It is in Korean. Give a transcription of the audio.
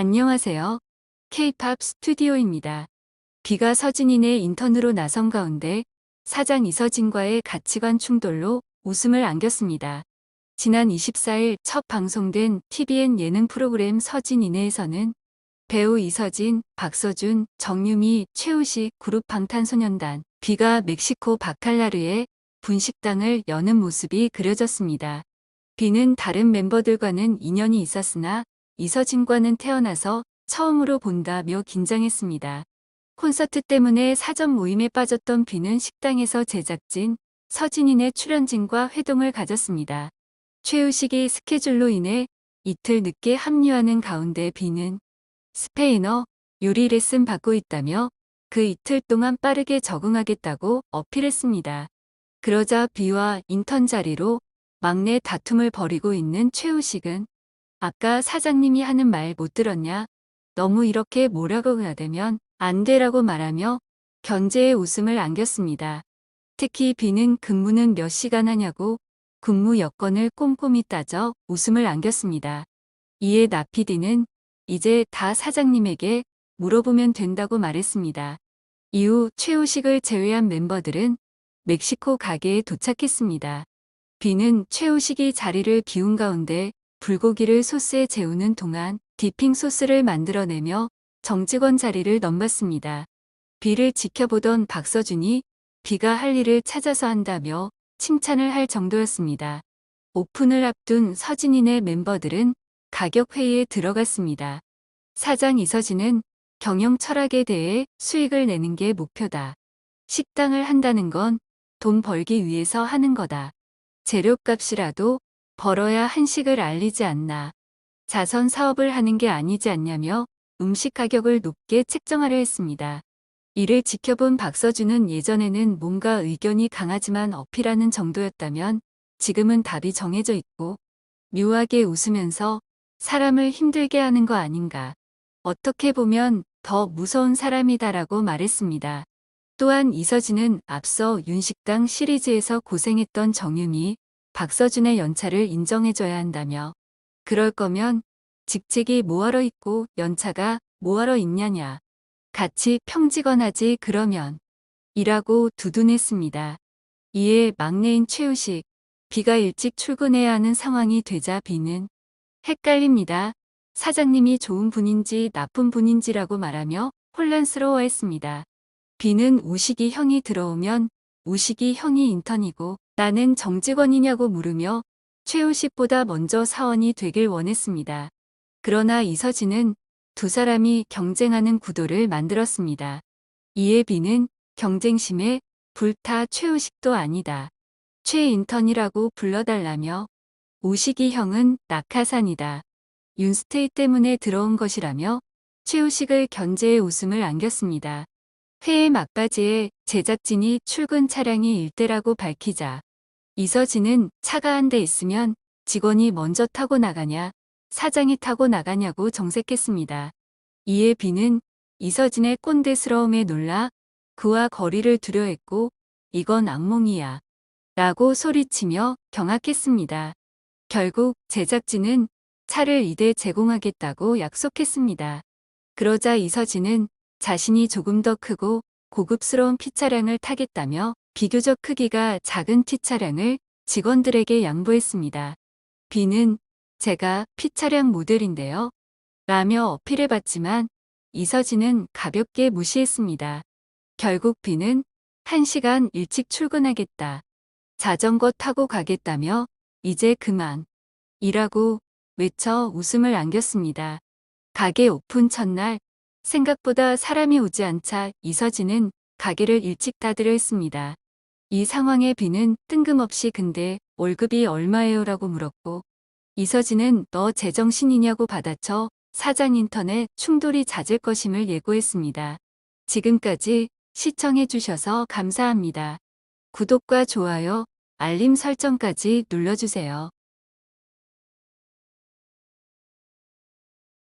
안녕하세요. K-팝 스튜디오입니다. 비가 서진인의 인턴으로 나선 가운데 사장 이서진과의 가치관 충돌로 웃음을 안겼습니다. 지난 24일 첫 방송된 TVN 예능 프로그램 서진이네에서는 배우 이서진, 박서준, 정유미, 최우식 그룹 방탄소년단, 비가 멕시코 바칼라르의 분식당을 여는 모습이 그려졌습니다. 비는 다른 멤버들과는 인연이 있었으나 이서진과는 태어나서 처음으로 본다며 긴장했습니다. 콘서트 때문에 사전 모임에 빠졌던 비는 식당에서 제작진, 서진인의 출연진과 회동을 가졌습니다. 최우식이 스케줄로 인해 이틀 늦게 합류하는 가운데 비는 스페인어 요리 레슨 받고 있다며 그 이틀 동안 빠르게 적응하겠다고 어필했습니다. 그러자 비와 인턴 자리로 막내 다툼을 벌이고 있는 최우식은 아까 사장님이 하는 말 못 들었냐? 너무 이렇게 뭐라고 해야 되면 안 되라고 말하며 견제의 웃음을 안겼습니다. 특히 비는 근무는 몇 시간 하냐고 근무 여건을 꼼꼼히 따져 웃음을 안겼습니다. 이에 나피디는 이제 다 사장님에게 물어보면 된다고 말했습니다. 이후 최우식을 제외한 멤버들은 멕시코 가게에 도착했습니다. 비는 최우식이 자리를 비운 가운데 불고기를 소스에 재우는 동안 디핑 소스를 만들어내며 정직원 자리를 넘봤습니다. 비를 지켜보던 박서준이 비가 할 일을 찾아서 한다며 칭찬을 할 정도였습니다. 오픈을 앞둔 서진인의 멤버들은 가격 회의에 들어갔습니다. 사장 이서진은 경영 철학에 대해 수익을 내는 게 목표다. 식당을 한다는 건 돈 벌기 위해서 하는 거다. 재료값이라도 벌어야 한식을 알리지 않나. 자선 사업을 하는 게 아니지 않냐며 음식 가격을 높게 책정하려 했습니다. 이를 지켜본 박서준은 예전에는 뭔가 의견이 강하지만 어필하는 정도였다면 지금은 답이 정해져 있고 묘하게 웃으면서 사람을 힘들게 하는 거 아닌가. 어떻게 보면 더 무서운 사람이다라고 말했습니다. 또한 이서진은 앞서 윤식당 시리즈에서 고생했던 정유미, 박서준의 연차를 인정해줘야 한다며 그럴 거면 직책이 뭐하러 있고 연차가 뭐하러 있냐냐. 같이 평직원 하지 그러면 이라고 두둔했습니다. 이에 막내인 최우식, 비가 일찍 출근해야 하는 상황이 되자 비는 헷갈립니다. 사장님이 좋은 분인지 나쁜 분인지라고 말하며 혼란스러워했습니다. 비는 우식이 형이 들어오면 우식이 형이 인턴이고 나는 정직원이냐고 물으며 최우식보다 먼저 사원이 되길 원했습니다. 그러나 이서진은 두 사람이 경쟁하는 구도를 만들었습니다. 이에 비는 경쟁심에 불타 최우식도 아니다. 최인턴이라고 불러달라며 우식이 형은 낙하산이다. 윤스테이 때문에 들어온 것이라며 최우식을 견제의 웃음을 안겼습니다. 회의 막바지에 제작진이 출근 차량이 일대라고 밝히자 이서진은 차가 한 대 있으면 직원이 먼저 타고 나가냐 사장이 타고 나가냐고 정색했습니다. 이에 비는 이서진의 꼰대스러움에 놀라 그와 거리를 두려 했고 이건 악몽이야 라고 소리치며 경악했습니다. 결국 제작진은 차를 2대 제공하겠다고 약속했습니다. 그러자 이서진은 자신이 조금 더 크고 고급스러운 피차량을 타겠다며 비교적 크기가 작은 T차량을 직원들에게 양보했습니다. 비는 제가 피차량 모델인데요. 라며 어필해봤지만 이서진은 가볍게 무시했습니다. 결국 비는 1시간 일찍 출근하겠다. 자전거 타고 가겠다며 이제 그만. 이라고 외쳐 웃음을 안겼습니다. 가게 오픈 첫날 생각보다 사람이 오지 않자 이서진은 가게를 일찍 닫으려 했습니다. 이 상황에 비는 뜬금없이 근데 월급이 얼마예요? 라고 물었고 이서진은 너 제정신이냐고 받아쳐 사장 인턴에 충돌이 잦을 것임을 예고했습니다. 지금까지 시청해주셔서 감사합니다. 구독과 좋아요, 알림 설정까지 눌러주세요.